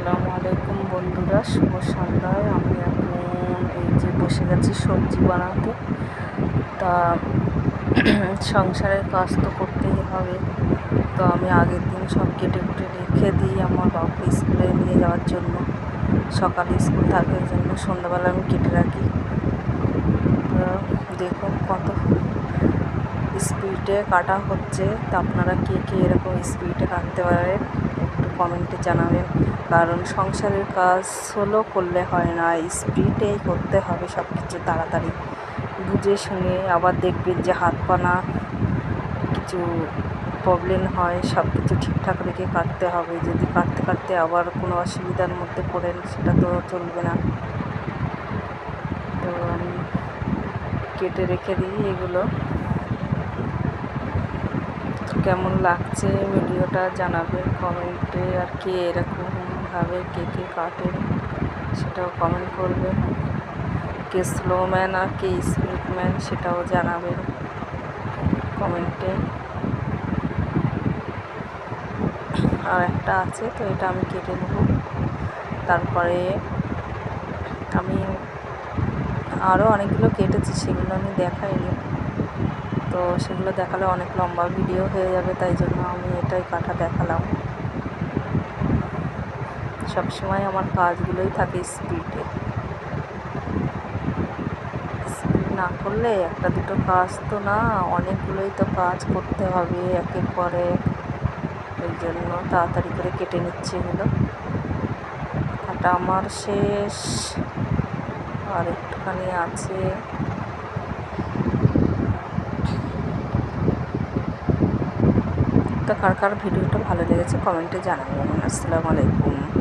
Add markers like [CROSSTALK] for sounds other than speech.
আসসালামু আলাইকুম বন্ধুরা, শুভ সন্ধ্যায়। আমি এখন এই যে বসে গেছি সবজি বানাতে, তা [CLEARS THROAT] সংসারের কাজ তো করতেই হবে। তো আমি আগের দিন সব কেটে কুটে রেখে দিই আমার বাবাকে স্কুলে নিয়ে যাওয়ার জন্য। সকালে স্কুল থাকে ওই জন্য সন্ধ্যাবেলা আমি কেটে রাখি। দেখুন কত স্পিডে কাটা হচ্ছে। তা আপনারা কে কে এরকম স্পিডে কাটতে পারেন? কমেন্টে জানাবেন, কারণ সংসারের কাজ সোলো করলে হয় না স্পিডেই করতে হবে সব কিছু তাড়াতাড়ি। বুঝে শুনে আবার দেখবেন যে হাত পানা কিছু প্রবলেম হয় সব কিছু ঠিকঠাক রেখে কাটতে হবে। যদি কাটতে কাটতে আবার কোনো অসুবিধার মধ্যে পড়েন, সেটা তো চলবে না। তো আমি কেটে রেখে দিই এগুলো। কেমন লাগছে ভিডিওটা জানাবেন কমেন্টে আর কে এরকমভাবে কে কে কাটেন সেটাও কমেন্ট করবেন। কে স্লো ম্যান আর কে স্পিড ম্যান সেটাও জানাবেন কমেন্টে। আর একটা আছে তো এটা আমি কেটে নেব। তারপরে আমি আরও অনেকগুলো কেটেছি সেগুলো আমি দেখাইনি। তো সেগুলো দেখালে অনেক লম্বা ভিডিও হয়ে যাবে, তাই জন্য আমি এটাই কাটা দেখালাম। সবসময় আমার কাজগুলোই থাকে স্পিডে স্পিড না করলে একটা দুটো কাজ তো না, অনেকগুলোই তো কাজ করতে হবে একের পরে ওই জন্য তাড়াতাড়ি করে কেটে নিচ্ছে এগুলো। কাটা আমার শেষ। আর একটুখানি আছে। কার কার ভিডিওটা ভালো লেগেছে কমেন্টে জানাবেন। আসসালামু আলাইকুম।